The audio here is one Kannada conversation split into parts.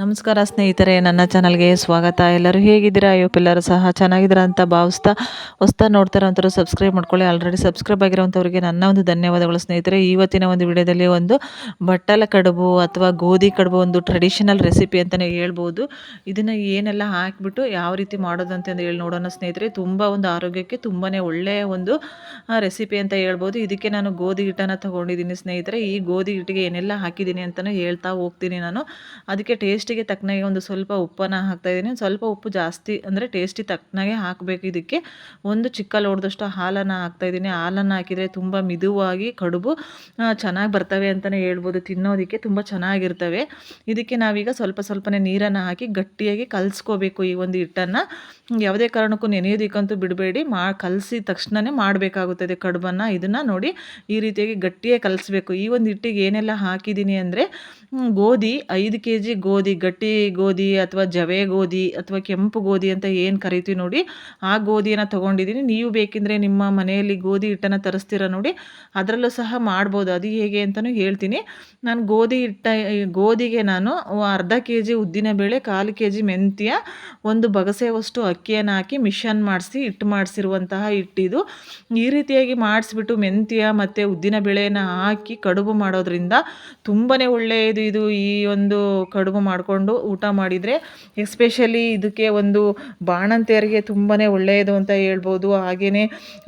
ನಮಸ್ಕಾರ ಸ್ನೇಹಿತರೆ, ನನ್ನ ಚಾನಲ್ಗೆ ಸ್ವಾಗತ. ಎಲ್ಲರೂ ಹೇಗಿದ್ದೀರಾ? ಎಲ್ಲರೂ ಸಹ ಚೆನ್ನಾಗಿದ್ದೀರಾ ಅಂತ ಭಾವಿಸ್ತಾ ಹೊಸ್ತಾ ನೋಡ್ತಾರಂತರೂ ಸಬ್ಸ್ಕ್ರೈಬ್ ಮಾಡ್ಕೊಳ್ಳಿ. ಆಲ್ರೆಡಿ ಸಬ್ಸ್ಕ್ರೈಬ್ ಆಗಿರೋಂಥವ್ರಿಗೆ ನನ್ನ ಒಂದು ಧನ್ಯವಾದಗಳು ಸ್ನೇಹಿತರೆ. ಇವತ್ತಿನ ಒಂದು ವಿಡಿಯೋದಲ್ಲಿ ಒಂದು ಬಟ್ಟಲ ಕಡುಬು ಅಥವಾ ಗೋಧಿ ಕಡುಬು ಒಂದು ಟ್ರೆಡಿಷನಲ್ ರೆಸಿಪಿ ಅಂತಲೇ ಹೇಳ್ಬೋದು. ಇದನ್ನು ಏನೆಲ್ಲ ಹಾಕಿಬಿಟ್ಟು ಯಾವ ರೀತಿ ಮಾಡೋದು ಅಂತ ಹೇಳಿ ನೋಡೋಣ ಸ್ನೇಹಿತರೆ. ತುಂಬ ಒಂದು ಆರೋಗ್ಯಕ್ಕೆ ತುಂಬಾ ಒಳ್ಳೆಯ ಒಂದು ರೆಸಿಪಿ ಅಂತ ಹೇಳ್ಬೋದು. ಇದಕ್ಕೆ ನಾನು ಗೋಧಿ ಹಿಟ್ಟನ್ನು ತೊಗೊಂಡಿದ್ದೀನಿ ಸ್ನೇಹಿತರೆ. ಈ ಗೋಧಿ ಹಿಟ್ಟಿಗೆ ಏನೆಲ್ಲ ಹಾಕಿದ್ದೀನಿ ಅಂತಲೂ ಹೇಳ್ತಾ ಹೋಗ್ತೀನಿ ನಾನು. ಅದಕ್ಕೆ ಟೇಸ್ಟ್ ಟೇಸ್ಟಿಗೆ ತಕ್ಕನಾಗೆ ಒಂದು ಸ್ವಲ್ಪ ಉಪ್ಪನ್ನು ಹಾಕ್ತಾಯಿದ್ದೀನಿ ಸ್ವಲ್ಪ ಉಪ್ಪು ಜಾಸ್ತಿ ಅಂದರೆ ಟೇಸ್ಟಿ ತಕ್ಕನಾಗೆ ಹಾಕಬೇಕು ಇದಕ್ಕೆ. ಒಂದು ಚಿಕ್ಕ ಲೋಡ್ದಷ್ಟು ಹಾಲನ್ನು ಹಾಕ್ತಾಯಿದ್ದೀನಿ ಹಾಲನ್ನು ಹಾಕಿದರೆ ತುಂಬ ಮಿದುವಾಗಿ ಕಡುಬು ಚೆನ್ನಾಗಿ ಬರ್ತವೆ ಅಂತಲೇ ಹೇಳ್ಬೋದು. ತಿನ್ನೋದಕ್ಕೆ ತುಂಬ ಚೆನ್ನಾಗಿರ್ತವೆ. ಇದಕ್ಕೆ ನಾವೀಗ ಸ್ವಲ್ಪ ಸ್ವಲ್ಪನೇ ನೀರನ್ನು ಹಾಕಿ ಗಟ್ಟಿಯಾಗಿ ಕಲಿಸ್ಕೋಬೇಕು ಈ ಒಂದು ಹಿಟ್ಟನ್ನು. ಯಾವುದೇ ಕಾರಣಕ್ಕೂ ನೆನೆಯೋದಕ್ಕಂತೂ ಬಿಡಬೇಡಿ. ಮಾ, ಕಲಸಿದ ತಕ್ಷಣವೇ ಮಾಡಬೇಕಾಗುತ್ತದೆ ಕಡುಬನ್ನು. ಇದನ್ನು ನೋಡಿ ಈ ರೀತಿಯಾಗಿ ಗಟ್ಟಿಯೇ ಕಲಿಸ್ಬೇಕು. ಈ ಒಂದು ಹಿಟ್ಟಿಗೆ ಏನೆಲ್ಲ ಹಾಕಿದ್ದೀನಿ ಅಂದರೆ ಗೋಧಿ, ಐದು ಕೆ ಜಿ ಗೋಧಿ ಗಟ್ಟಿ ಗೋಧಿ ಅಥವಾ ಜವೆ ಗೋಧಿ ಅಥವಾ ಕೆಂಪು ಗೋಧಿ ಅಂತ ಏನು ಕರಿತೀವಿ ನೋಡಿ, ಆ ಗೋಧಿಯನ್ನು ತೊಗೊಂಡಿದ್ದೀನಿ. ನೀವು ಬೇಕೆಂದರೆ ನಿಮ್ಮ ಮನೆಯಲ್ಲಿ ಗೋಧಿ ಹಿಟ್ಟನ್ನು ತರಿಸ್ತೀರ ನೋಡಿ, ಅದರಲ್ಲೂ ಸಹ ಮಾಡ್ಬೋದು. ಅದು ಹೇಗೆ ಅಂತಲೂ ಹೇಳ್ತೀನಿ. ನಾನು ಗೋಧಿ ಹಿಟ್ಟ, ಗೋಧಿಗೆ ನಾನು ಅರ್ಧ ಕೆ ಜಿ ಉದ್ದಿನಬೇಳೆ ಕಾಲು ಕೆ ಜಿ ಮೆಂತ್ಯ, ಒಂದು ಬಗಸೆವಷ್ಟು ಅಕ್ಕಿಯನ್ನು ಹಾಕಿ ಮಿಷನ್ ಮಾಡಿಸಿ, ಹಿಟ್ಟು ಮಾಡಿಸಿರುವಂತಹ ಹಿಟ್ಟಿದು ಈ ರೀತಿಯಾಗಿ ಮಾಡಿಸ್ಬಿಟ್ಟು ಮೆಂತ್ಯ ಮತ್ತು ಉದ್ದಿನ ಬೇಳೆಯನ್ನು ಹಾಕಿ ಕಡುಬು ಮಾಡೋದ್ರಿಂದ ತುಂಬಾ ಒಳ್ಳೆಯದು ಇದು ಈ ಒಂದು ಕಡುಬು ಮಾಡಿಕೊಂಡು ಊಟ ಮಾಡಿದರೆ ಎಸ್ಪೆಷಲಿ ಇದಕ್ಕೆ ಒಂದು ಬಾಣಂತಿಯರಿಗೆ ತುಂಬಾ ಒಳ್ಳೆಯದು ಅಂತ ಹೇಳ್ಬೋದು. ಹಾಗೆಯೇ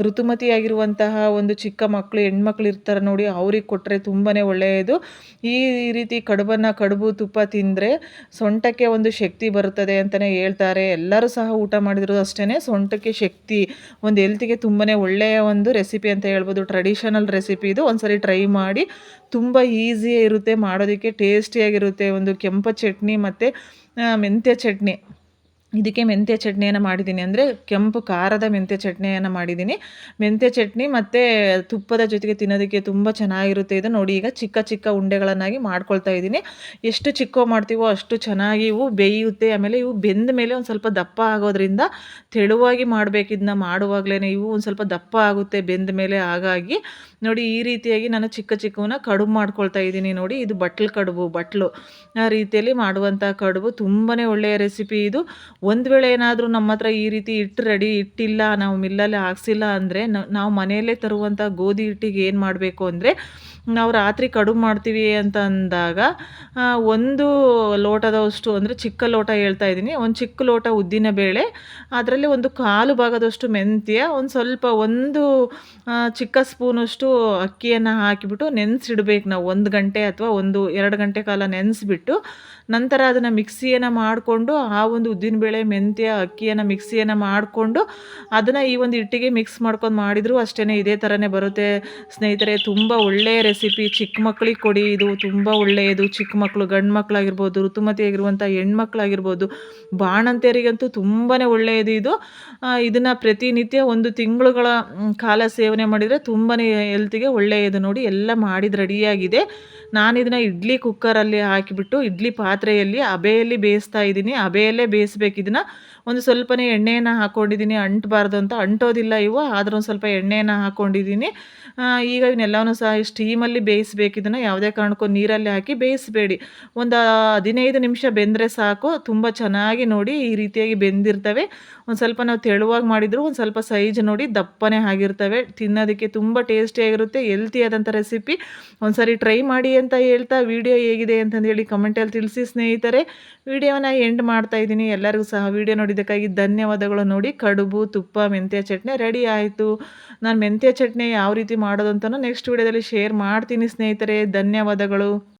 ಋತುಮತಿಯಾಗಿರುವಂತಹ ಒಂದು ಚಿಕ್ಕ ಮಕ್ಕಳು ಹೆಣ್ಮಕ್ಳು ಇರ್ತಾರೆ ನೋಡಿ, ಅವ್ರಿಗೆ ಕೊಟ್ಟರೆ ತುಂಬಾ ಒಳ್ಳೆಯದು. ಈ ರೀತಿ ಕಡುಬನ್ನು ಕಡುಬು ತುಪ್ಪ ತಿಂದರೆ ಸೊಂಟಕ್ಕೆ ಒಂದು ಶಕ್ತಿ ಬರುತ್ತದೆ ಅಂತಲೇ ಹೇಳ್ತಾರೆ. ಎಲ್ಲರೂ ಸಹ ಊಟ ಮಾಡಿದ್ರು ಅಷ್ಟೇ ಸೊಂಟಕ್ಕೆ ಶಕ್ತಿ, ಒಂದು ಹೆಲ್ತಿಗೆ ತುಂಬಾ ಒಳ್ಳೆಯ ಒಂದು ರೆಸಿಪಿ ಅಂತ ಹೇಳ್ಬೋದು. ಟ್ರೆಡಿಷನಲ್ ರೆಸಿಪಿ ಇದು. ಒಂದ್ಸರಿ ಟ್ರೈ ಮಾಡಿ, ತುಂಬ ಈಸಿಯೇ ಇರುತ್ತೆ, ಮಾಡೋದಕ್ಕೆ ಟೇಸ್ಟಿಯಾಗಿರುತ್ತೆ, ಒಂದು ಕೆಂಪು ಚಟ್ನಿ ಮತ್ತು ಮೆಂತ್ಯ ಚಟ್ನಿ. ಇದಕ್ಕೆ ಮೆಂತ್ಯ ಚಟ್ನಿಯನ್ನು ಮಾಡಿದ್ದೀನಿ. ಅಂದರೆ ಕೆಂಪು ಖಾರದ ಮೆಂತ್ಯ ಚಟ್ನಿಯನ್ನು ಮಾಡಿದ್ದೀನಿ. ಮೆಂತ್ಯ ಚಟ್ನಿ ಮತ್ತು ತುಪ್ಪದ ಜೊತೆಗೆ ತಿನ್ನೋದಕ್ಕೆ ತುಂಬ ಚೆನ್ನಾಗಿರುತ್ತೆ. ಇದು ನೋಡಿ, ಈಗ ಚಿಕ್ಕ ಚಿಕ್ಕ ಉಂಡೆಗಳನ್ನಾಗಿ ಮಾಡ್ಕೊಳ್ತಾ ಇದ್ದೀನಿ. ಎಷ್ಟು ಚಿಕ್ಕ ಮಾಡ್ತೀವೋ ಅಷ್ಟು ಚೆನ್ನಾಗಿ ಇವು ಬೇಯುತ್ತೆ. ಆಮೇಲೆ ಇವು ಬೆಂದ ಮೇಲೆ ಒಂದು ಸ್ವಲ್ಪ ದಪ್ಪ ಆಗೋದ್ರಿಂದ ತೆಳುವಾಗಿ ಮಾಡಬೇಕಿದ್ನ ಮಾಡುವಾಗಲೇ ಇವು ಒಂದು ಸ್ವಲ್ಪ ದಪ್ಪ ಆಗುತ್ತೆ, ಬೆಂದ ಮೇಲೆ ಹಾಗಾಗಿ ನೋಡಿ, ಈ ರೀತಿಯಾಗಿ ನಾನು ಚಿಕ್ಕ ಚಿಕ್ಕವನ್ನ ಕಡುಬು ಮಾಡ್ಕೊಳ್ತಾ ಇದ್ದೀನಿ. ನೋಡಿ, ಇದು ಬಟ್ಲು ಕಡುಬು, ಬಟ್ಲು. ಆ ರೀತಿಯಲ್ಲಿ ಮಾಡುವಂಥ ಕಡುಬು. ತುಂಬಾ ಒಳ್ಳೆಯ ರೆಸಿಪಿ ಇದು. ಒಂದು ವೇಳೆ ಏನಾದರೂ ನಮ್ಮ ಹತ್ರ ಈ ರೀತಿ ಹಿಟ್ಟು ರೆಡಿ ಇಟ್ಟಿಲ್ಲ ನಾವು ಮಿಲ್ಲಲ್ಲಿ ಹಾಕ್ಸಿಲ್ಲ ಅಂದರೆ ನಾವು ಮನೆಯಲ್ಲೇ ತರುವಂಥ ಗೋಧಿ ಹಿಟ್ಟಿಗೆ ಏನು ಮಾಡಬೇಕು ಅಂದರೆ ನಾವು ರಾತ್ರಿ ಕಡುಬು ಮಾಡ್ತೀವಿ ಅಂತ ಅಂದಾಗ ಒಂದು ಲೋಟದಷ್ಟು ಅಂದರೆ ಚಿಕ್ಕ ಲೋಟ ಹೇಳ್ತಾ ಇದ್ದೀನಿ. ಒಂದು ಚಿಕ್ಕ ಲೋಟ ಉದ್ದಿನ ಬೇಳೆ, ಅದರಲ್ಲಿ ಒಂದು ಕಾಲು ಭಾಗದಷ್ಟು ಮೆಂತ್ಯ, ಒಂದು ಸ್ವಲ್ಪ ಒಂದು ಚಿಕ್ಕ ಸ್ಪೂನಷ್ಟು ಅಕ್ಕಿಯನ್ನು ಹಾಕಿಬಿಟ್ಟು ನೆನೆಸಿಡ್ಬೇಕು ನಾವು. ಒಂದು ಗಂಟೆ ಅಥವಾ ಒಂದು ಎರಡು ಗಂಟೆ ಕಾಲ ನೆನೆಸಿಬಿಟ್ಟು ನಂತರ ಅದನ್ನು ಮಿಕ್ಸಿಯನ್ನು ಮಾಡಿಕೊಂಡು ಆ ಒಂದು ಉದ್ದಿನಬೇಳೆ ಮೆಂತ್ಯ, ಅಕ್ಕಿಯನ್ನು ಮಿಕ್ಸಿಯನ್ನು ಮಾಡಿಕೊಂಡು ಅದನ್ನು ಈ ಒಂದು ಹಿಟ್ಟಿಗೆ ಮಿಕ್ಸ್ ಮಾಡ್ಕೊಂಡು ಮಾಡಿದರೂ ಅಷ್ಟೇ ಇದೇ ಥರನೇ ಬರುತ್ತೆ. ಸ್ನೇಹಿತರೆ, ತುಂಬ ಒಳ್ಳೆಯ ರೆಸಿಪಿ ಚಿಕ್ಕ ಮಕ್ಕಳಿಗೆ ಕೊಡಿ. ಇದು ತುಂಬ ಒಳ್ಳೆಯದು. ಚಿಕ್ಕ ಮಕ್ಕಳು ಗಂಡು ಮಕ್ಕಳಾಗಿರ್ಬೋದು ಋತುಮತಿ ಆಗಿರುವಂಥ ಹೆಣ್ಮಕ್ಳಾಗಿರ್ಬೋದು, ಬಾಣಂತಿಯರಿಗಂತೂ ತುಂಬಾ ಒಳ್ಳೆಯದು ಇದು. ಇದನ್ನು ಪ್ರತಿನಿತ್ಯ ಒಂದು ತಿಂಗಳುಗಳ ಕಾಲ ಸೇವನೆ ಮಾಡಿದರೆ ತುಂಬಾ ಹೆಲ್ತಿಗೆ ಒಳ್ಳೆಯದು ನೋಡಿ. ಎಲ್ಲ ಮಾಡಿದ ರೆಡಿಯಾಗಿದೆ. ನಾನು ಇದನ್ನು ಇಡ್ಲಿ ಕುಕ್ಕರಲ್ಲಿ ಹಾಕಿಬಿಟ್ಟು, ಇಡ್ಲಿ ಪಾತ್ರೆಯಲ್ಲಿ ಅಬೆಯಲ್ಲಿ ಬೇಯಿಸ್ತಾ ಇದ್ದೀನಿ. ಅಬೆಯಲ್ಲೇ ಬೇಯಿಸ್ಬೇಕು ಇದನ್ನು ಒಂದು ಸ್ವಲ್ಪನೇ ಎಣ್ಣೆಯನ್ನು ಹಾಕ್ಕೊಂಡಿದ್ದೀನಿ ಅಂಟಬಾರ್ದು ಅಂತ ಅಂಟೋದಿಲ್ಲ ಇವು, ಆದರೂ ಒಂದು ಸ್ವಲ್ಪ ಎಣ್ಣೆಯನ್ನು ಹಾಕ್ಕೊಂಡಿದ್ದೀನಿ ಈಗ ಇವನ್ನೆಲ್ಲವೂ ಸಹ ಸ್ಟೀಮಲ್ಲಿ ಬೇಯಿಸ್ಬೇಕು. ಇದನ್ನು ಯಾವುದೇ ಕಾರಣಕ್ಕೂ ನೀರಲ್ಲಿ ಹಾಕಿ ಬೇಯಿಸಬೇಡಿ. ಒಂದು ಹದಿನೈದು ನಿಮಿಷ ಬೆಂದರೆ ಸಾಕು. ತುಂಬ ಚೆನ್ನಾಗಿ ನೋಡಿ ಈ ರೀತಿಯಾಗಿ ಬೆಂದಿರ್ತವೆ. ಒಂದು ಸ್ವಲ್ಪ ನಾವು ತೆಳುವಾಗಿ ಮಾಡಿದರೂ ಒಂದು ಸ್ವಲ್ಪ ಸೈಜ್ ನೋಡಿ ದಪ್ಪನೇ ಆಗಿರ್ತವೆ. ತಿನ್ನೋದಕ್ಕೆ ತುಂಬ ಟೇಸ್ಟಿಯಾಗಿರುತ್ತೆ ಹೆಲ್ತಿಯಾದಂಥ ರೆಸಿಪಿ ಒಂದು ಸಾರಿ ಟ್ರೈ ಮಾಡಿ ಅಂತ ಹೇಳ್ತಾ ವಿಡಿಯೋ ಹೇಗಿದೆ ಅಂತಂದೇಳಿ ಕಮೆಂಟಲ್ಲಿ ತಿಳಿಸಿ ಸ್ನೇಹಿತರೆ. ವಿಡಿಯೋನ ಎಂಡ್ ಮಾಡ್ತಾ ಇದ್ದೀನಿ. ಎಲ್ಲರಿಗೂ ಸಹ ವಿಡಿಯೋ ನೋಡಿದ್ದಕ್ಕಾಗಿ ಧನ್ಯವಾದಗಳು ನೋಡಿ. ಕಡುಬು, ತುಪ್ಪ, ಮೆಂತ್ಯ ಚಟ್ನಿ ರೆಡಿ ಆಯಿತು. ನಾನು ಮೆಂತ್ಯ ಚಟ್ನಿ ಯಾವ ರೀತಿ ಮಾಡೋದು ಅಂತಲೂ ನೆಕ್ಸ್ಟ್ ವಿಡಿಯೋದಲ್ಲಿ ಶೇರ್ ಮಾಡ್ತೀನಿ ಸ್ನೇಹಿತರೆ. ಧನ್ಯವಾದಗಳು.